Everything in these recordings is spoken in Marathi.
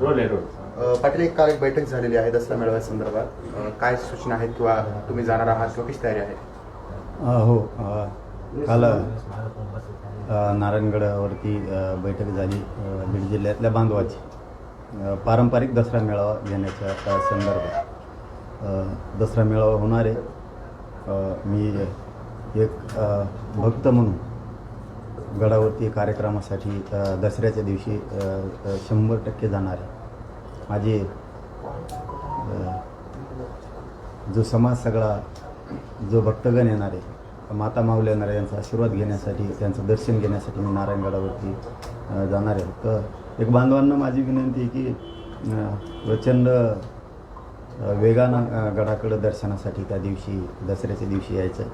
रोल आहे रोल. पाटील एक काल एक बैठक झालेली आहे दसरा मेळाव्या संदर्भात. अ, काय सूचना आहेत किंवा तुम्ही जाणार आहात किंवा कशी तयारी आहे? हो काल नारायणगडावरती बैठक झाली बीड जिल्ह्यातल्या बांधवाची. पारंपरिक दसरा मेळावा घेण्याच्या संदर्भात. दसरा मेळावा होणार आहे. मी एक भक्त म्हणून गडावरती कार्यक्रमासाठी दसऱ्याच्या दिवशी शंभर टक्के जाणार आहे. जो समाज सगळा जो भक्तगण येणार आहे माता माऊली येणार आहे यांचा आशीर्वाद घेण्यासाठी त्यांचं दर्शन घेण्यासाठी मी नारायणगडावरती जाणार आहे. तर एक बांधवांना माझी विनंती आहे की प्रचंड वेगानं गडाकडं दर्शनासाठी त्या दिवशी दसऱ्याच्या दिवशी यायचं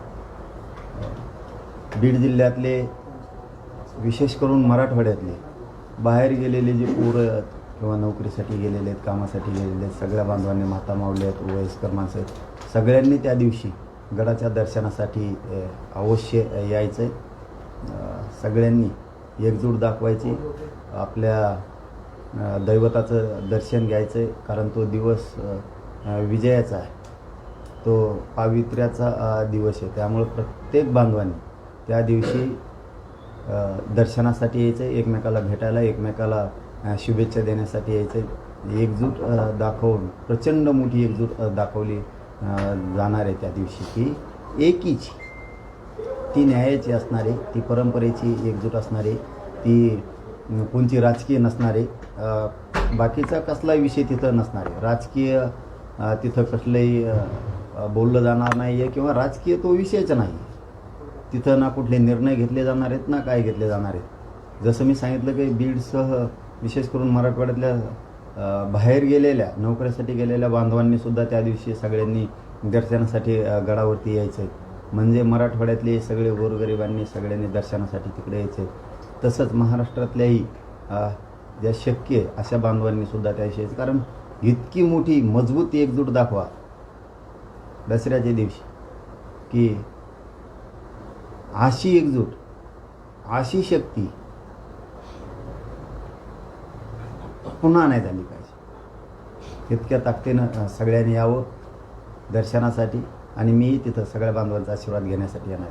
बीड जिल्ह्यातले विशेष करून मराठवाड्यातले. बाहेर गेलेले जे पोरं किंवा नोकरीसाठी गेलेले आहेत कामासाठी गेलेले आहेत सगळ्या बांधवांनी माता मावले आहेत वयस्कर माणसं आहेत. सगळ्यांनी त्या दिवशी गडाच्या दर्शनासाठी अवश्य यायचं आहे सगळ्यांनी एकजूट दाखवायची. आपल्या दैवताचं दर्शन घ्यायचं आहे कारण तो दिवस विजयाचा आहे. तो पावित्र्याचा दिवस आहे. त्यामुळं प्रत्येक बांधवांनी त्या दिवशी दर्शनासाठी यायचं आहे एकमेकाला भेटायला एकमेकाला शुभेच्छा देण्यासाठी यायचं. आहे एकजूट दाखवून प्रचंड मोठी एकजूट दाखवली जाणार आहे त्या दिवशी. की एकीची. ती न्यायाची असणारी ती परंपरेची एकजूट असणारी ती कोणती कोणची राजकीय नसणारी बाकीचा कसलाही विषय तिथं नसणार. आहे राजकीय तिथं कसलंही बोललं जाणार नाही आहे किंवा राजकीय तो विषयच नाही. तिथं ना कुठले निर्णय घेतले जाणार आहेत ना काय घेतले जाणार आहेत. जसं मी सांगितलं की बीडसह विशेष करून मराठवाड्यातल्या बाहेर गेलेल्या नोकऱ्यासाठी गेलेल्या बांधवांनी सुद्धा त्या दिवशी सगळ्यांनी दर्शनासाठी गडावरती यायचं आहे म्हणजे मराठवाड्यातले सगळे गोरगरिबांनी सगळ्यांनी दर्शनासाठी तिकडे यायचे तसंच महाराष्ट्रातल्याही ज्या शक्य आहे अशा बांधवांनी सुद्धा त्या यायचं कारण इतकी मोठी मजबूत एकजूट दाखवा दसऱ्याच्या दिवशी की अशी एकजूट अशी शक्ती. पुन्हा नाही झाली पाहिजे. तितक्या ताकदीनं सगळ्यांनी यावं दर्शनासाठी आणि मी तिथं सगळ्या बांधवांचा आशीर्वाद घेण्यासाठी येणार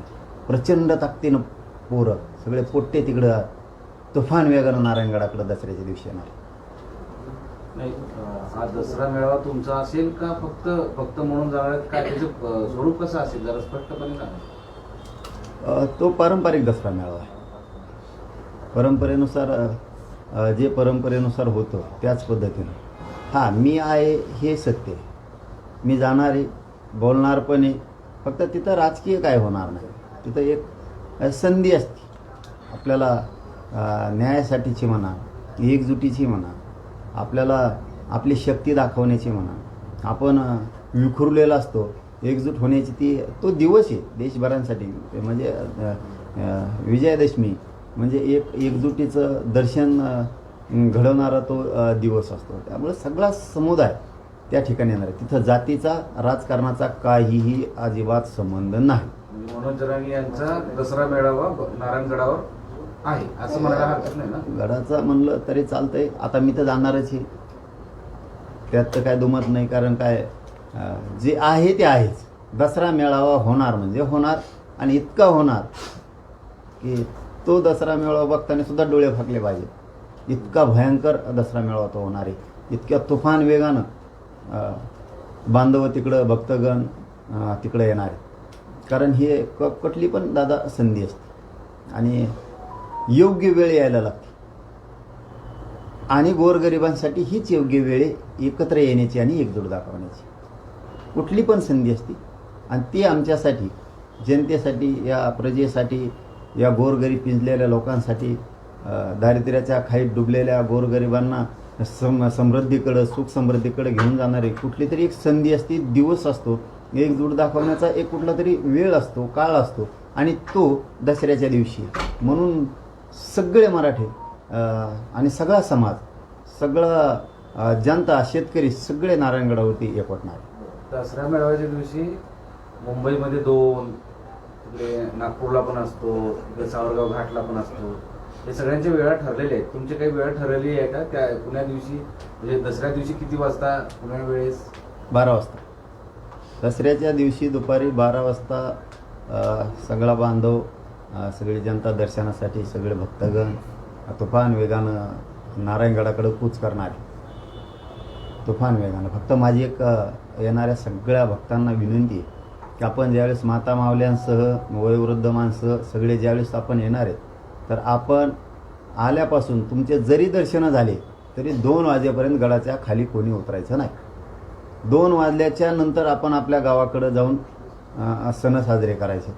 प्रचंड ताकदीनं पोरं सगळे पोट्टे तिकडं तुफान वेगानं नारायणगडाकडं दसऱ्याच्या दिवशी येणार नाही हा दसरा मेळावा तुमचा असेल का फक्त फक्त म्हणून जाणार काय त्याचं स्वरूप कसं असेल? जरा स्पष्टपणे सांगा. तो पारंपरिक दसरा मेळावा आहे. परंपरेनुसार जे परंपरेनुसार होतं त्याच पद्धतीनं. हां मी आहे हे सत्य आहे. मी जाणार आहे बोलणार पण आहे फक्त तिथं राजकीय काय होणार नाही. तिथं एक संधी असते. आपल्याला न्यायासाठीची म्हणा एकजुटीची म्हणा आपल्याला आपली शक्ती दाखवण्याची म्हणा. आपण विखुरलेला असतो एकजूट होण्याची ती तो दिवस आहे देशभरांसाठी. म्हणजे विजयादशमी म्हणजे एक एकजुटीचं दर्शन घडवणारा तो दिवस असतो. त्यामुळे सगळा समुदाय त्या ठिकाणी येणार आहे. तिथं जातीचा राजकारणाचा काहीही अजिबात संबंध नाही. म्हणजे मनोज जरांगे यांचा दसरा मेळावा नारायणगडावर आहे असं म्हणायला हरकत नाही ना? गडाचा म्हणलं तरी चालतंय. आता मी तर जाणारच आहे. त्यात तर काय दुमत नाही कारण काय जे आहे ते आहेच. दसरा मेळावा होणार म्हणजे होणार आणि इतका होणार की तो दसरा मेळावा बघताना सुद्धा डोळे फाकले पाहिजे इतका भयंकर दसरा मेळावा तो होणार आहे. इतक्या तुफान वेगानं बांधव तिकडं भक्तगण तिकडं येणार कारण हे क कुठली पण दादा संधी असते. आणि योग्य वेळ यायला लागते. आणि गोरगरिबांसाठी हीच योग्य वेळ एकत्र येण्याची आणि एकजूट दाखवण्याची. कुठली पण संधी असते. आणि ती आमच्यासाठी जनतेसाठी या प्रजेसाठी या गोरगरीब पिंजलेल्या लोकांसाठी दारिद्र्याच्या खाईत डुबलेल्या गोरगरिबांना सम समृद्धीकडं सुख समृद्धीकडे घेऊन जाणारी कुठली तरी एक संधी असते दिवस असतो. एकजूट दाखवण्याचा एक कुठला तरी वेळ असतो काळ असतो. आणि तो दसऱ्याच्या दिवशी म्हणून सगळे मराठे आणि सगळा समाज सगळा जनता शेतकरी सगळे नारायणगडावरती एकवटणार. दसऱ्या दसरा मेळाव्याच्या दिवशी मुंबईमध्ये दोन तिकडे नागपूरला पण असतो तिकडे सावरगाव घाटला पण असतो. हे सगळ्यांच्या वेळा ठरलेल्या आहेत. तुमची काही वेळ ठरलेली आहे का? त्या पुण्या दिवशी म्हणजे दसऱ्या दिवशी किती वाजता पुण्या वेळेस? बारा वाजता. दसऱ्याच्या दिवशी दुपारी बारा वाजता सगळा बांधव सगळी जनता दर्शनासाठी सगळे भक्तगण तुफान वेगानं नारायणगडाकडे कूच करणारे. तुफान वेगानं. फक्त माझी एक येणाऱ्या सगळ्या भक्तांना विनंती आहे की आपण ज्यावेळेस माता मावल्यांसह वयोवृद्ध माणसं सगळे ज्यावेळेस आपण येणार आहेत तर आपण आल्यापासून तुमचे जरी दर्शनं झाले तरी दोन वाजेपर्यंत गडाच्या खाली कोणी उतरायचं नाही. दोन वाजल्याच्या नंतर आपण आपल्या गावाकडं जाऊन सण साजरे करायचे.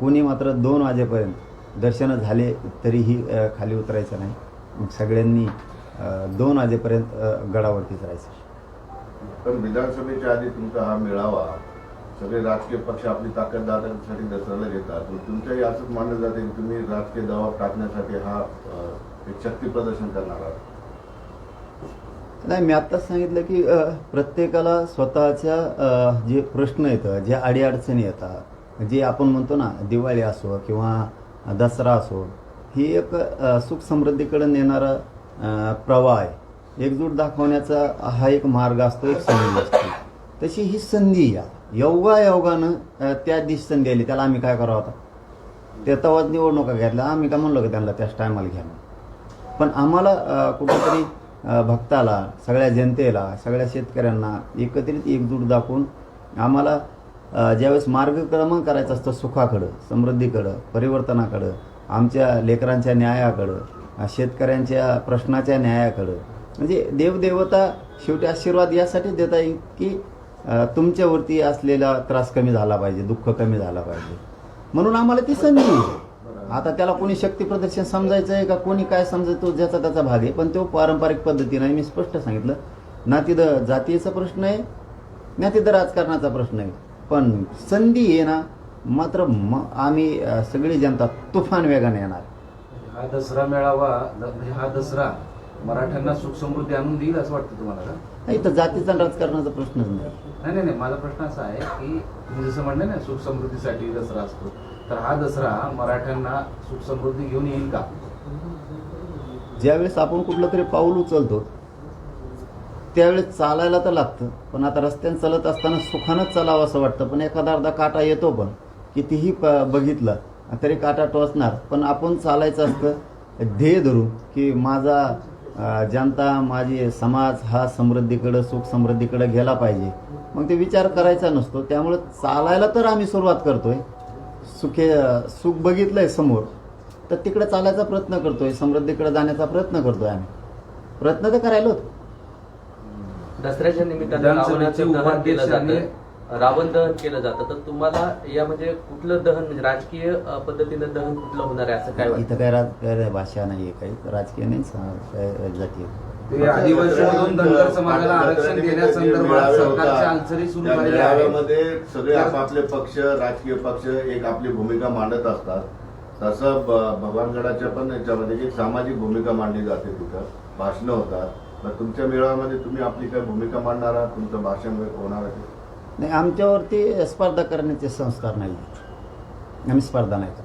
कोणी मात्र दोन वाजेपर्यंत दर्शनं झाले तरीही खाली उतरायचं नाही. मग सगळ्यांनी दोन वाजेपर्यंत गडावरतीच राहायचं. पण विधानसभेच्या आधी तुमचा हा मेळावा सगळे राजकीय पक्ष आपली ताकद दाखवण्यासाठी दसऱ्याला घेतात. पण तुमच्याही असंच मानलं जाते की तुम्ही राजकीय दबाव टाकण्यासाठी हा एक शक्ती प्रदर्शन करणार आहात. नाही मी आत्ताच सांगितलं की प्रत्येकाला स्वतःच्या जे प्रश्न येतं ज्या अडीअडचणी येतात जे आपण म्हणतो ना दिवाळी असो किंवा दसरा असो ही एक सुख समृद्धीकडे नेणारा प्रवाह आहे. एकजूट दाखवण्याचा हा एक मार्ग असतो एक संधी असते. तशी ही संधी या. योगा योगानं त्या दिवशी संधी आली. त्याला आम्ही काय करावं आता? ते तेव्हाच निवडणुका घेतल्या. आम्ही काय म्हणलो की त्यांना त्याच टायमाला घ्या पण आम्हाला कुठंतरी कुठेतरी भक्ताला सगळ्या जनतेला सगळ्या शेतकऱ्यांना एकत्रित एकजूट दाखवून आम्हाला ज्यावेळेस मार्गक्रमण करायचं असतं सुखाकडं समृद्धीकडं परिवर्तनाकडं आमच्या लेकरांच्या न्यायाकडं शेतकऱ्यांच्या प्रश्नाच्या न्यायाकडं म्हणजे देवदेवता शेवटी आशीर्वाद यासाठी देता येईल की तुमच्यावरती असलेला त्रास कमी झाला पाहिजे दुःख कमी झाला पाहिजे. म्हणून आम्हाला ती संधी आता त्याला कोणी शक्ती प्रदर्शन समजायचं आहे का कोणी काय समजतो ज्याचा त्याचा भाग आहे. पण तो पारंपरिक पद्धतीने मी स्पष्ट सांगितलं. ना तिथं जातीचा प्रश्न आहे ना तिथं राजकारणाचा प्रश्न आहे. पण संधी आहे ना मात्र म आम्ही सगळी जनता तुफान वेगाने येणार. हा दसरा मेळावा हा दसरा मराठ्यांना सुख समृद्धी आणून देईल असं वाटतं तुम्हाला का? नाही तर जातीचा राजकारणाचा प्रश्नच नाही. नाही नाही नाही माझा प्रश्न असा आहे की तुम्ही जसं म्हणले ना सुख समृद्धीसाठी दसरा असतो. तर हा दसरा मराठ्यांना सुख समृद्धी घेऊन येईल का? ज्यावेळेस आपण कुठलं तरी पाऊल उचलतो त्यावेळेस चालायला तर लागतं. पण आता रस्त्याने चालत असताना सुखानंच चालावं असं वाटतं. पण एखादा अर्धा काटा येतो पण कितीही प- बघितलं तरी काटा टोचणार. पण आपण चालायचं असतं ध्येय धरून की माझा जनता माझी समाज हा समृद्धीकडं सुख समृद्धीकडे गेला पाहिजे. मग ते विचार करायचा नसतो. त्यामुळे चालायला तर आम्ही सुरुवात करतोय. सुखे सुख बघितलंय समोर तर तिकडे चालायचा प्रयत्न करतोय. समृद्धीकडे जाण्याचा प्रयत्न करतोय आम्ही. प्रयत्न तर करायला होतो. दसऱ्याच्या निमित्तानं रावण दहन केलं जातं. तर तुम्हाला या म्हणजे कुठलं दहन म्हणजे राजकीय पद्धतीनं दहन कुठलं होणार आहे असं काय वाटतं? इथं काय राज काय भाषा नाही काही राजकीय नाही सा- काय जातीय. ते आदिवासीमधून धनगर समाजाला आरक्षण देण्यासंदर्भात सरकारच्या हालचाली सुरू त्या झालेल्या आहेत. मेळाव्यामध्ये सगळे आपापले पक्ष राजकीय पक्ष एक आपली भूमिका मांडत असतात. तसं ब- भगवानगडाच्या पण याच्यामध्ये एक सामाजिक भूमिका मांडली जाते तिथं. भाषणं होतात. तर तुमच्या मेळाव्यामध्ये तुम्ही आपली काय भूमिका मांडणार आहात? तुमचं भाषण होणार आहे नाही आमच्यावरती स्पर्धा करण्याचे संस्कार नाही आम्ही स्पर्धा नाही करत.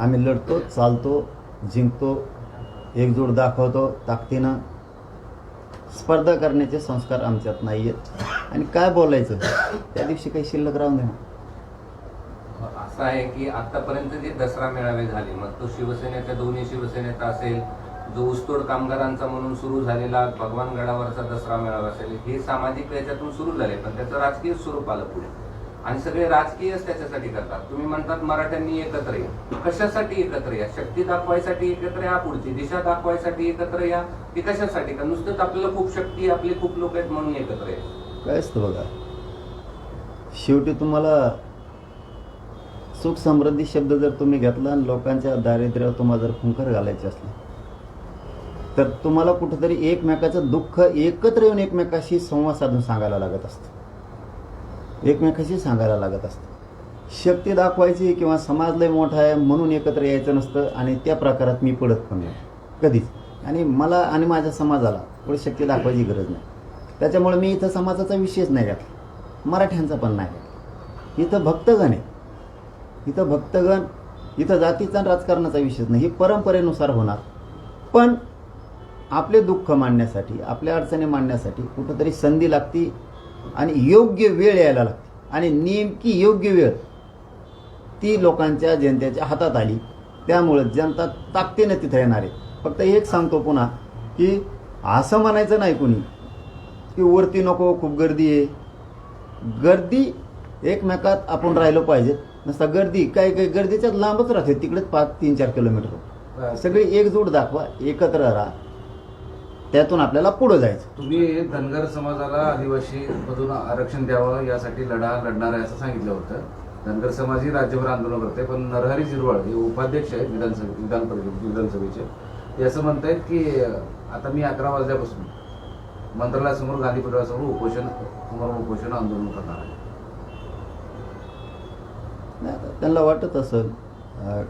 आम्ही लढतो चालतो जिंकतो एकजूट दाखवतो ताकदीनं. स्पर्धा करण्याचे संस्कार आमच्यात नाही आहेत. आणि काय बोलायचं? त्या दिवशी काही शिल्लक राहून देणार असं आहे की आतापर्यंत जे दसरा मेळावे झाले मग तो शिवसेनेचा दोन्ही शिवसेनेचा असेल जो ऊसतोड कामगारांचा म्हणून सुरू झालेला भगवानगडावरचा दसरा मेळावा असेल हे सामाजिक याच्यातून सुरू झाले पण त्याचं राजकीय स्वरूप आलं पुढे. आणि सगळे राजकीयच त्याच्यासाठी करतात. तुम्ही म्हणतात मराठ्यांनी एकत्र या. कशासाठी एकत्र या? शक्ती दाखवायसाठी एकत्र या पुढची दिशा दाखवायसाठी एकत्र या? ती कशासाठी? का नुसतंच आपल्याला खूप शक्ती आपले खूप लोक आहेत म्हणून एकत्र या? काय असतं बघा? शेवटी तुम्हाला सुख समृद्धी शब्द जर तुम्ही घेतला आणि लोकांच्या दारिद्र्यावर तुम्हाला जर फुंकर घालायचे असले तर तुम्हाला कुठंतरी एकमेकाचं दुःख एकत्र येऊन एकमेकाशी संवाद साधून सांगायला लागत असतं. एकमेकाशी सांगायला लागत असतं. शक्ती दाखवायची किंवा समाज लय मोठा आहे म्हणून एकत्र यायचं नसतं आणि त्या प्रकारात मी पडत पण नाही. कधीच. आणि मला आणि माझ्या समाजाला पुढे शक्ती दाखवायची गरज नाही. त्याच्यामुळे मी इथं समाजाचा विषयच नाही घातला. मराठ्यांचा पण नाही घातला. इथं भक्तगण आहे. इथं भक्तगण इथं जातीचा राजकारणाचा विषयच नाही. हे परंपरेनुसार होणार. पण आपले दुःख मांडण्यासाठी आपल्या अडचणी मांडण्यासाठी कुठंतरी संधी लागती आणि योग्य वेळ यायला लागते. आणि नेमकी योग्य वेळ ती लोकांच्या जनतेच्या हातात आली. त्यामुळं जनता ताकदीनं तिथं येणार आहे. फक्त एक सांगतो पुन्हा की असं म्हणायचं नाही कुणी की वरती नको खूप गर्दी आहे. गर्दी एकमेकात आपण राहिलो पाहिजे. नसता गर्दी काय काय गर्दीच्यात लांबच राहते. तिकडेच पाच तीन चार किलोमीटर. सगळी एकजूट दाखवा एकत्र राहा. त्यातून आपल्याला पुढं जायचं. तुम्ही धनगर समाजाला आदिवासी मधून आरक्षण द्यावं यासाठी लढा लढणार आहे असं सांगितलं होतं. धनगर समाज ही राज्यभर आंदोलन करते पण नरहरी जिरवळ हे उपाध्यक्ष आहेत विधानसभे विधान परिषद विधानसभेचे. ते असं म्हणतायत की आता मी अकरा वाजल्यापासून मंत्रालयासमोर गांधी पुतळ्यासमोर उपोषण समोर उपोषण आंदोलन करणार आहे. त्यांना वाटत असेल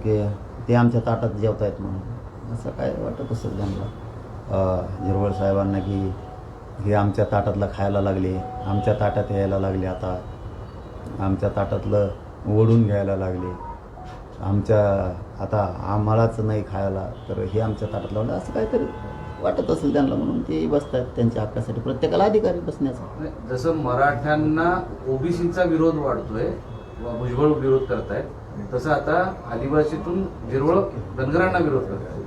की ते आमच्या ताटात जेवतायत म्हणून. असं काय वाटत असेल त्यांना? झिरवळ साहेबांना की हे आमच्या ताटातलं खायला लागले आमच्या ताटात यायला लागले आता. आमच्या ताटातलं ओढून घ्यायला लागले. आमच्या आता आम्हालाच नाही खायला तर हे आमच्या ताटात लावलं. असं काहीतरी वाटत असेल त्यांना म्हणून ते बसतात त्यांच्या हक्कासाठी. प्रत्येकाला अधिकारी बसण्याचा. जसं मराठ्यांना ओबीसीचा विरोध वाढतोय भुजबळ विरोध करतायत तसं आता आदिवासीतून जिरवळ धनगरांना विरोध करतायत.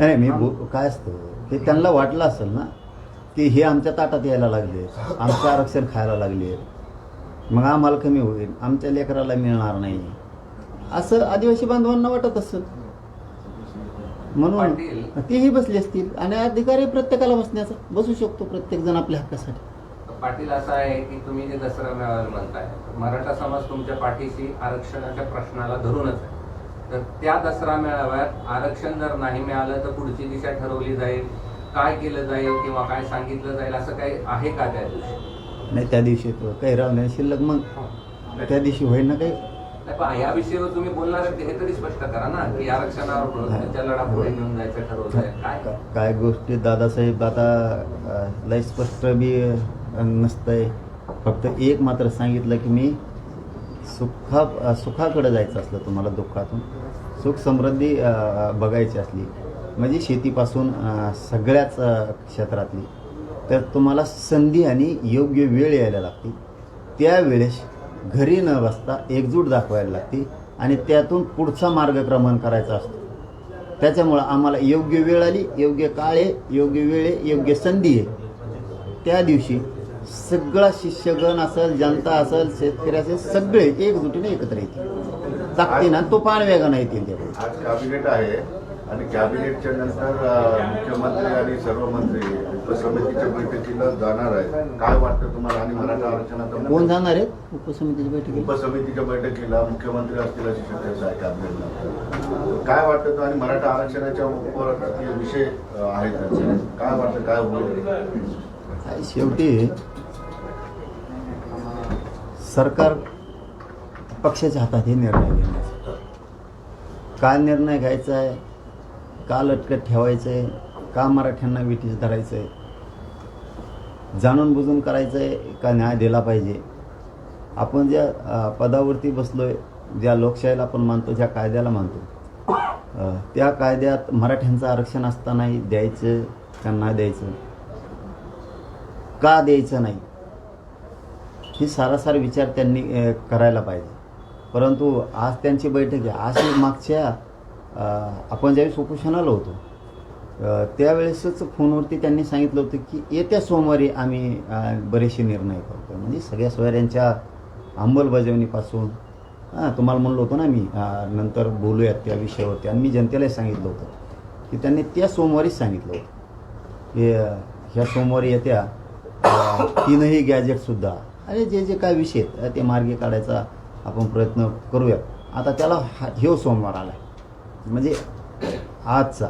नाही मी बो- काय असतं की त्यांना वाटलं असेल ना की हे आमच्या ताटात यायला लागले आमचं आरक्षण खायला लागले मग आम्हाला कमी होईल आमच्या लेकराला मिळणार नाही. असं आदिवासी बांधवांना वाटत असेल. म्हणून पाटील. तेही बसले असतील आणि अधिकारी प्रत्येकाला बसण्याचा बसू शकतो प्रत्येक जण आपल्या हक्कासाठी. पाटील असं आहे की तुम्ही जे दसरा मेळाव्याला म्हणताय मराठा समाज तुमच्या पाठीशी आरक्षणाच्या प्रश्नाला धरूनच आहे. तर त्या दसरा मेळाव्यात आरक्षण जर नाही मिळालं तर पुढची दिशा ठरवली जाईल. काय केलं जाईल किंवा काय सांगितलं जाईल असं काही आहे का त्या दिवशी? नाही त्या दिवशी तो काही राव नाही शिल्लक मग त्या दिवशी होईल ना काही? या विषयावर तुम्ही बोलणार हे तरी स्पष्ट करा ना की आरक्षणावर लढा पुढे घेऊन जायचं ठरवलंय काय? काय गोष्टी? दादासाहेब आता लय स्पष्ट बी नसतंय. फक्त एक मात्र सांगितलं की मी सुखा सुखाकडे जायचं असलं तुम्हाला दुःखातून सुख समृद्धी बघायची असली म्हणजे शेतीपासून सगळ्याच क्षेत्रातली तर तुम्हाला संधी आणि योग्य वेळ यायला लागते. त्यावेळेस घरी न बसता एकजूट दाखवायला लागते आणि त्यातून पुढचा मार्गक्रमण करायचा असतो. त्याच्यामुळं आम्हाला योग्य वेळ आली योग्य काळ आहे योग्य वेळ आहे योग्य संधी आहे. त्या दिवशी सगळा शिष्यगण असेल जनता असेल शेतकरी असेल सगळे एकजुटीने एकत्र येतील. ताकदीनं तो पाण वेगानं येतील ते. आज कॅबिनेट आहे आणि कॅबिनेटच्या नंतर अं, मुख्यमंत्री आणि सर्व मंत्री उपसमितीच्या बैठकीला जाणार आहेत. काय वाटतं तुम्हाला? आणि मराठा आरक्षणाचा कोण जाणार आहेत उपसमितीची बैठकी उपसमितीच्या बैठकीला मुख्यमंत्री असतील अशी शक्यता आहे कॅबिनेटला काय वाटतं तो आणि मराठा आरक्षणाच्या वर जे विषय अं, आहेत त्याचे काय वाटतं? काय होईल? काय शेवटी सरकार पक्षाच्या हातात हे निर्णय घेण्याचा. काय निर्णय घ्यायचा आहे का लटकत ठेवायचं आहे का मराठ्यांना विटीस धरायचं आहे जाणून बुजून करायचं आहे का न्याय दिला पाहिजे? आपण ज्या पदावरती बसलो आहे ज्या लोकशाहीला आपण मानतो ज्या कायद्याला मानतो त्या कायद्यात मराठ्यांचं आरक्षण असतानाही द्यायचं का नाही द्यायचं? का द्यायचं नाही? ही सारासार विचार त्यांनी करायला पाहिजे. परंतु आज त्यांची बैठक आहे. आज मागच्या आपण ज्यावेळेस उपोषणाला होतो त्यावेळेसच फोनवरती त्यांनी सांगितलं होतं की येत्या सोमवारी आम्ही बरेचसे निर्णय करतो म्हणजे सगळ्या सोयऱ्यांच्या अंमलबजावणीपासून हां तुम्हाला म्हणलो होतो ना मी नंतर बोलूयात त्या विषयावरती. आणि मी जनतेलाही सांगितलं होतं की त्यांनी त्या सोमवारीच सांगितलं होतं. की ह्या सोमवारी येत्या तीनही गॅजेटसुद्धा आणि जे जे काय विषय आहेत ते मार्गे काढायचा आपण प्रयत्न करूयात आता त्याला हा ह्यो सोमवार आला म्हणजे आजचा.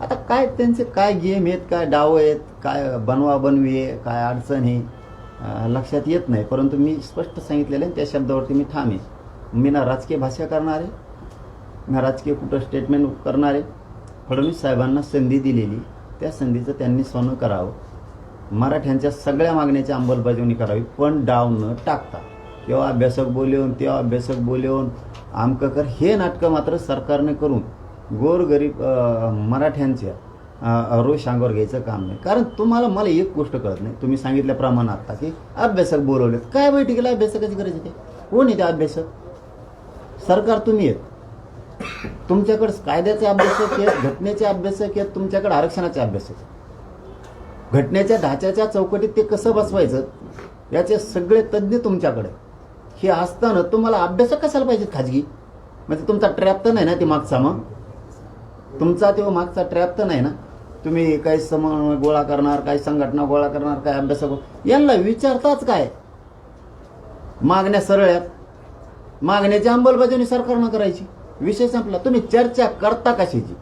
आता काय त्यांचे काय गेम आहेत काय डाव आहेत काय बनवा बनवी आहे काय अडचण आहे लक्षात येत नाही. परंतु मी स्पष्ट सांगितलेलं आहे त्या शब्दावरती मी ठाम आहे. मी ना राजकीय भाषा करणार आहे ना राजकीय कुठं स्टेटमेंट करणार. आहे फडणवीस साहेबांना संधी दिलेली. त्या संधीचं त्यांनी सोनं करावं. मराठ्यांच्या सगळ्या मागण्याची अंमलबजावणी करावी पण डाव न टाकता. तेव्हा अभ्यासक बोलवून तेव्हा अभ्यासक बोलवून आमकं कर हे नाटकं मात्र सरकारने करून गोरगरीब मराठ्यांच्या अं, रोष अंगावर घ्यायचं काम नाही. कारण तुम्हाला मला एक गोष्ट कळत नाही. तुम्ही सांगितल्याप्रमाणे आता की अभ्यासक बोलवलेत. काय बैठकीला अभ्यासकाची गरज आहे कोण येते अभ्यासक? सरकार तुम्ही आहेत. तुमच्याकडे कायद्याचे अभ्यासक आहेत घटनेचे अभ्यासक आहेत तुमच्याकडे आरक्षणाचे अभ्यासक आहेत. घटनेच्या ढाच्याच्या चौकटीत ते कसं बसवायचं? याचे सगळे तज्ज्ञ तुमच्याकडे. हे असताना तुम्हाला अभ्यासक कशाला पाहिजेत खाजगी? म्हणजे तुमचा ट्रॅप तर नाही ना ते मागचा मग? तुमचा तो मागचा ट्रॅप तर नाही ना? तुम्ही काही समन्वय गोळा करणार काही संघटना गोळा करणार काय अभ्यासक? यांना विचारताच काय? मागण्या सरळ आहेत. मागण्याची अंमलबजावणी सरकारनं करायची. विषय संपला. तुम्ही चर्चा करता कशाची?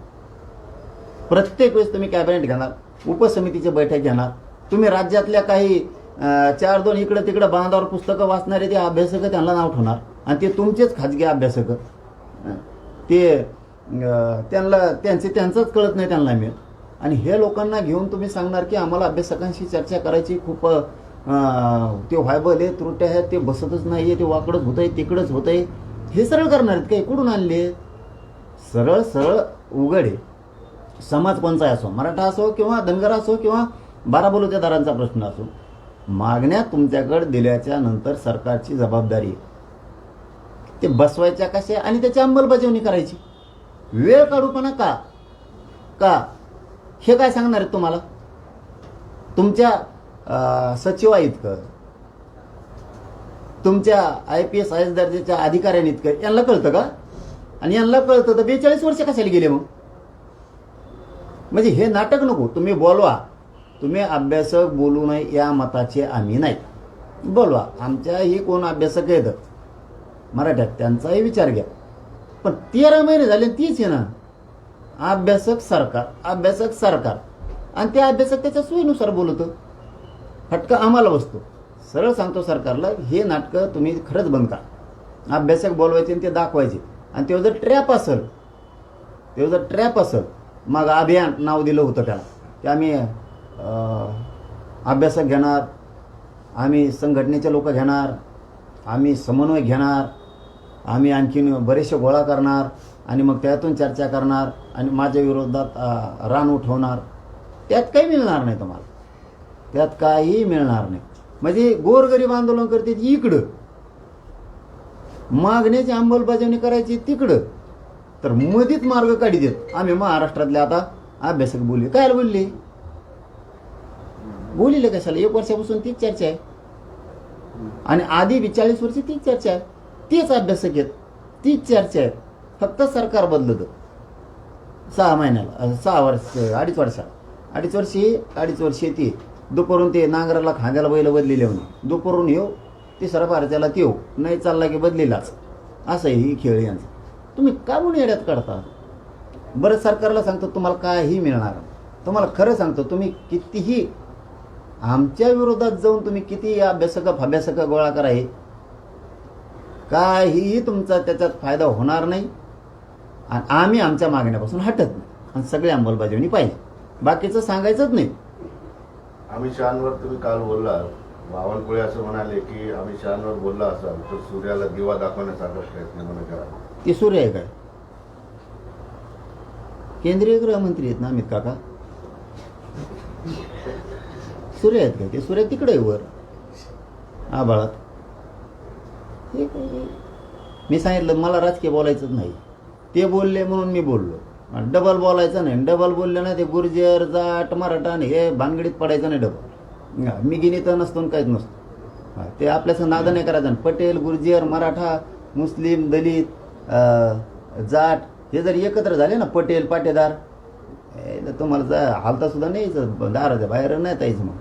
प्रत्येक वेळेस तुम्ही कॅबिनेट घेणार. उपसमितीची बैठक घेणार. तुम्ही राज्यातल्या काही चार दोन इकडं तिकडं बांधावर पुस्तकं वाचणारे ते अभ्यासक त्यांना नाव ठेवणार. आणि ते तुमचेच खाजगी अभ्यासक. ते त्यांना त्यांचे त्यांचंच कळत नाही त्यांना मिळत. आणि हे लोकांना घेऊन तुम्ही सांगणार की आम्हाला अभ्यासकांशी चर्चा करायची खूप ते व्हायबल आहे त्रुट्या आहेत ते बसतच नाही आहे ते वाकडच होत आहे तिकडंच होत आहे हे सरळ करणार आहेत काही कुठून आणले. सरळ सरळ उघड आहे. समाज कोणचाही असो मराठा असो किंवा धनगर असो किंवा बारा बलुतेदारांचा प्रश्न असो मागण्या तुमच्याकडे दिल्याच्या नंतर सरकारची जबाबदारी ते बसवायच्या कशा आणि त्याची अंमलबजावणी करायची. वेळ काढूपणा का? का? हे काय सांगणार आहेत तुम्हाला? तुमच्या अं, सचिवाइतकं तुमच्या I P S I S दर्जाच्या अधिकाऱ्यांइतकं यांना कळतं का? आणि यांना कळतं तर बेचाळीस वर्ष कशाला गेले मग? म्हणजे हे नाटक नको तुम्ही बोलवा. तुम्ही अभ्यासक बोलू नये या मताचे आम्ही नाही. बोलवा. आमच्याही कोण अभ्यासक आहेत? मराठ्यात त्यांचाही विचार घ्या. पण तेरा महिने झाले तीच आहे ना अभ्यासक सरकार अभ्यासक सरकार. आणि ते अभ्यासक त्याच्या सोयीनुसार बोलतं. फटका आम्हाला बसतो. सरळ सांगतो सरकारला हे नाटकं तुम्ही खरंच बंद करा अभ्यासक बोलवायचे आणि ते दाखवायचे. आणि ते जर ट्रॅप असेल ते जर ट्रॅप असेल मग अभियान नाव दिलं होतं त्याला. की आम्ही अभ्यासक घेणार आम्ही संघटनेचे लोक घेणार आम्ही समन्वय घेणार आम्ही आणखीन बरेचसे गोळा करणार आणि मग त्यातून चर्चा करणार आणि माझ्या विरोधात रान उठवणार. त्यात काही मिळणार नाही तुम्हाला. त्यात काही मिळणार नाही. म्हणजे गोरगरीब आंदोलन करते इकडं. मागण्याची अंमलबजावणी करायची तिकडं. तर मधीच मार्ग काढी देत. आम्ही महाराष्ट्रातले आता अभ्यासक बोलले. काय बोलले? बोलिले कशाला? एक वर्षापासून तीच चर्चा आहे. आणि आधी बी चाळीस वर्ष तीच चर्चा आहे. तेच अभ्यासक आहेत. तीच चर्चा आहे फक्त सरकार बदलत. सहा महिन्याला सहा वर्ष अडीच वर्षाला. अडीच वर्षी अडीच वर्ष ती दुपारून ते नांगराला खांद्याला बैल बदलेले म्हणे. दुपारून येऊ तिसरा भारताला ते येऊ नाही चालला की बदलेलाच. असं आहे ही खेळ यांचा. तुम्ही का म्हणून येड्यात काढता? बरं सरकारला सांगतो तुम्हाला काही मिळणार. तुम्हाला खरं सांगतो तुम्ही कितीही आमच्या विरोधात जाऊन तुम्ही किती अभ्यासक अभ्यासक गोळा करा हे. काहीही तुमचा त्याच्यात फायदा होणार नाही. आणि आम्ही आमच्या मागण्यापासून हटत नाही. आणि सगळी अंमलबजावणी पाहिजे. बाकीचं सांगायचंच नाही. अमित शहांवर तुम्ही काल बोलला. बावनकुळे असं म्हणाले की अमित शहांवर बोलला असाल तर सूर्याला दिवा दाखवण्यासारखा प्रयत्न म्हणून करा ते सूर्य आहे काय केंद्रीय गृहमंत्री आहेत ना अमित काका? सूर्य आहेत काय ते? सूर्य तिकडे वर. आबाळात हे काय? मी सांगितलं मला राजकीय बोलायचंच नाही. ते बोलले म्हणून मी बोललो. डबल बोलायचं नाही. डबल बोलले ना ते गुर्जर जाट मराठा आणि हे भानगडीत पडायचं नाही डबल हा, मी गिनीत नसतो आणि काहीच नसतो. ते आपल्याचं नाद नाही. करायचं पटेल गुर्जर मराठा मुस्लिम दलित जाट हे जर एकत्र झाले ना पटेल पाटेदार तुम्हाला जा हालता सुद्धा नाही दाराच्या बाहेर नाही यायचं मग.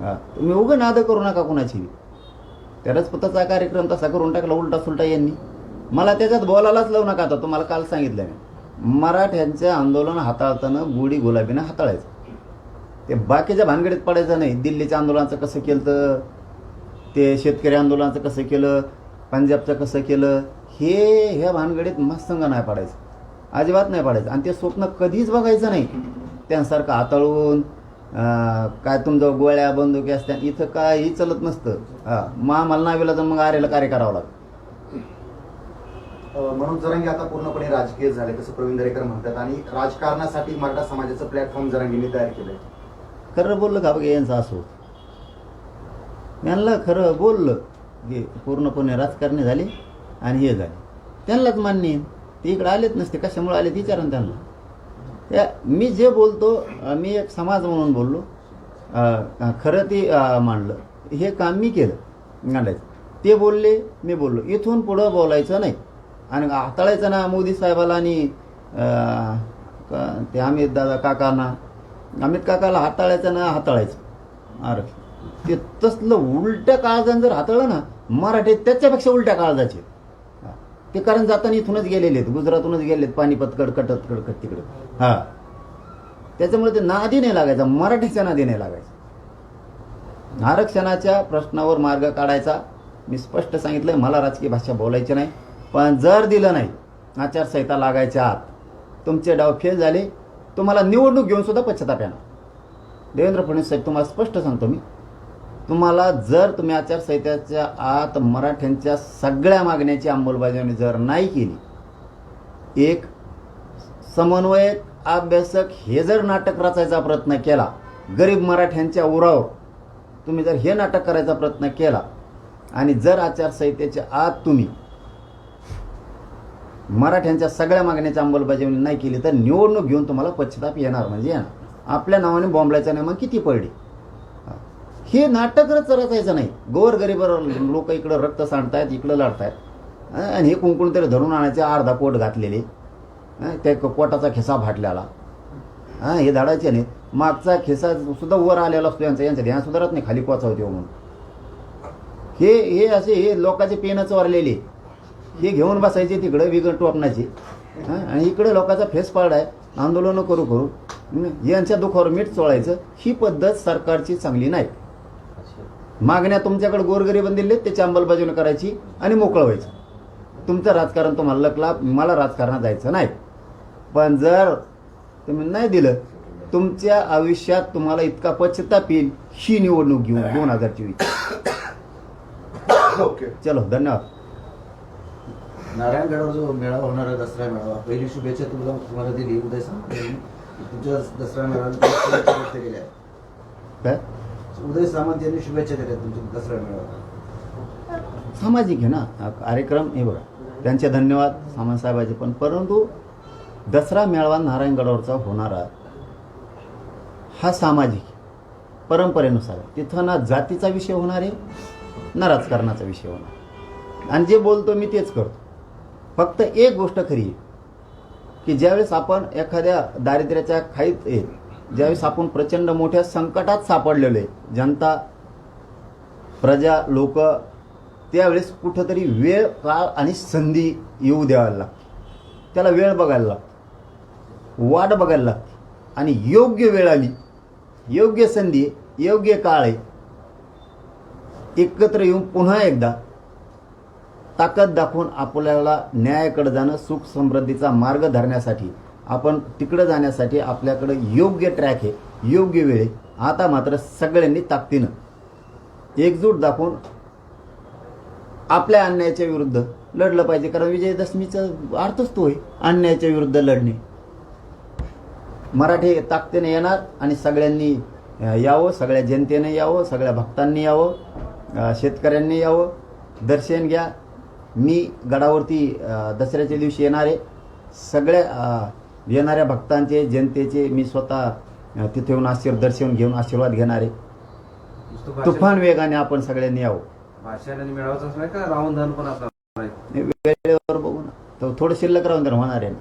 हां तुम्ही उगं नाद करू नका कुणाची. त्या रजपुताचा कार्यक्रम तसा करून टाकला उलटा सुलटा यांनी. मला त्याच्यात बोलायलाच लावू नका आता तुम्हाला काल सांगितलं मी. मराठ्यांचं आंदोलन हाताळताना गुढी गुलाबीनं हाताळायचं. ते बाकीच्या भानगडीत पडायचं नाही. दिल्लीच्या आंदोलनाचं कसं केलं तर ते शेतकरी आंदोलनाचं कसं केलं? पंजाबचं कसं केलं हे ह्या भानगडीत मस्तंग नाही पडायचं. अजिबात नाही पडायचं. आणि ते स्वप्न कधीच बघायचं नाही. त्यांसारखं हाताळून काय तुमचं गोळ्या बंदुकी असत्या इथं काही चलत नसतं. हा मग आम्हाला नावेला तर मग आरेला कार्य करावं लागतं. म्हणून जरांगी आता पूर्णपणे राजकीय झाले कसं प्रवीण दरेकर म्हणतात. आणि राजकारणासाठी मराठा समाजाचं प्लॅटफॉर्म जरांगीने तयार केलंय. खरं बोललं का बघा यांचं असं यांना खरं बोललं. हे पूर्णपणे राजकारणी झाले आणि हे झाले. त्यांनाच मान्य आहे. ते इकडे आलेच नसते कशामुळे आले विचार त्यांना. त्या मी जे बोलतो मी एक समाज म्हणून बोललो. खरं ते मांडलं. हे काम मी केलं मांडायचं. ते बोलले मी बोललो. इथून पुढं बोलायचं नाही. आणि हाताळायचं ना मोदी साहेबाला आणि ते अमित दादा काकांना. अमित काकाला हाताळायचं ना हाताळायचं. आरक्षण. ते तसलं उलट्या काळजान जर हाताळलं ना मराठीत त्याच्यापेक्षा उलट्या काळजाचे. ते कारण जाताना इथूनच गेलेले आहेत. गुजरातूनच गेलेत. पानिपत कड कटत कडकट तिकडं. हा. त्याच्यामुळे ते नादी नाही लागायचा. मराठीच्या नादी नाही लागायचा. आरक्षणाच्या प्रश्नावर मार्ग काढायचा. मी स्पष्ट सांगितलंय मला राजकीय भाषा बोलायची नाही. पण जर दिलं नाही आचारसंहिता लागायच्या आत तुमचे डाव फेल झाले तुम्हाला निवडणूक घेऊन सुद्धा पश्चाताप येणार. देवेंद्र फडणवीस साहेब तुम्हाला स्पष्ट सांगतो मी. तुम्हाला जर तुम्ही आचारसंहितेच्या आत मराठ्यांच्या सगळ्या मागण्याची अंमलबजावणी जर नाही केली एक समन्वयक अभ्यासक हे जर नाटक रचायचा प्रयत्न केला गरीब मराठ्यांच्या उरावर तुम्ही जर हे नाटक करायचा प्रयत्न केला आणि जर आचारसंहितेच्या आत तुम्ही मराठ्यांच्या सगळ्या मागण्याची अंमलबजावणी नाही केली तर निवडणूक घेऊन तुम्हाला पश्चाताप येणार म्हणजे येणार. आपल्या नावाने बॉम्बलायचं नेमा किती पडली? हे नाटक रचायचं नाही. गोर लोक इकडं रक्त सांडतायत इकडं लढतायत आणि हे कुंकुण तरी धरून आणायचे अर्धा पोट घातलेले. त्या पोटाचा खिसा फाटलेला हां हे धाडायचे नाही मागचा खिसा सुद्धा वर आलेला असतो यांचा. यांचं ध्यान सुधारत नाही खाली पोचावते म्हणून. हे हे असे हे लोकांचे पेनच चोरलेले हे घेऊन बसायचे तिकडं विगण टोपणाचे. आणि इकडे लोकांचा फेस पाडाय आंदोलनं करू करू यांच्या दुखावर मीठ चोळायचं ही पद्धत सरकारची चांगली नाही. मागण्या तुमच्याकडे गोरगरीबन दिले त्याची अंमलबजावणी करायची आणि मोकळं व्हायचं. तुमचं राजकारण तुम्हाला लकला मला राजकारणात जायचं नाही. पण जर तुम्ही नाही दिलं तुमच्या आयुष्यात तुम्हाला इतका पश्चाताप येईल ही निवडणूक घेऊन दोन हजार चोवीस ओके. चलो धन्यवाद. नारायणगडावर जो मेळावा होणार आहे दसरा मेळावा पहिली शुभेच्छा तुला तुम्हाला दिली. उदय. तुमच्या दसरा व्यक्त केल्या आहेत. काय? उदय सामंत यांनी शुभेच्छा दिल्या तुमच्या दसरा मेळावा सामाजिक आहे ना हा कार्यक्रम हे बघा. त्यांचे धन्यवाद सामंत साहेबाचे पण. परंतु दसरा मेळावा नारायणगडावरचा होणारा हा सामाजिक परंपरेनुसार. तिथं ना जातीचा विषय होणार आहे ना राजकारणाचा विषय होणार आणि जे बोलतो मी तेच करतो. फक्त एक गोष्ट खरी आहे की ज्यावेळेस आपण एखाद्या दारिद्र्याच्या खाईत येईल ज्यावेळेस आपण प्रचंड मोठ्या संकटात सापडलेलो आहे जनता प्रजा लोक त्यावेळेस कुठंतरी वेळ काळ आणि संधी येऊ द्यायला लागते. त्याला वेळ बघायला लागते. वाट बघायला लागते. आणि योग्य वेळ आली योग्य संधी योग्य काळ आहे एकत्र येऊन पुन्हा एकदा ताकद दाखवून आपल्याला न्यायाकडे जाणं सुख समृद्धीचा मार्ग धरण्यासाठी आपण तिकडं जाण्यासाठी आपल्याकडं योग्य ट्रॅक आहे योग्य वेळ आहे. आता मात्र सगळ्यांनी ताकदीनं एकजूट दाखवून आपल्या अन्यायाच्या विरुद्ध लढलं पाहिजे. कारण विजयदशमीचा अर्थच तो आहे अन्यायाच्या विरुद्ध लढणे. मराठी ताकदीने येणार आणि सगळ्यांनी यावं सगळ्या जनतेने यावं सगळ्या भक्तांनी यावं शेतकऱ्यांनी यावं. दर्शन घ्या. मी गडावरती दसऱ्याच्या दिवशी येणार आहे. सगळ्या येणाऱ्या भक्तांचे जनतेचे मी स्वतः तिथे येऊन आशीर्वाद दर्शन घेऊन आशीर्वाद घेणार. तुफान वेगाने आपण सगळ्यांनी यावं. वेळेवर बघू ना. तर थोडं शिल्लक राहून तर होणार आहे ना.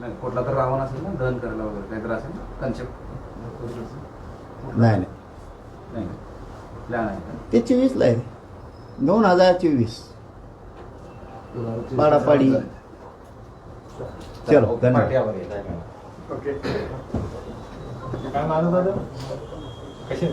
नाही कुठला तर रावण असेल ना दहन करायला वगैरे काहीतरी असेल ना? कन्सेप्ट? नाही नाही. प्लॅन आहे ते चोवीसला आहे. दोन हजार चोवीस. पाडापाडी चलो धन्यवाद. ओके. काय मानत होतं कसे?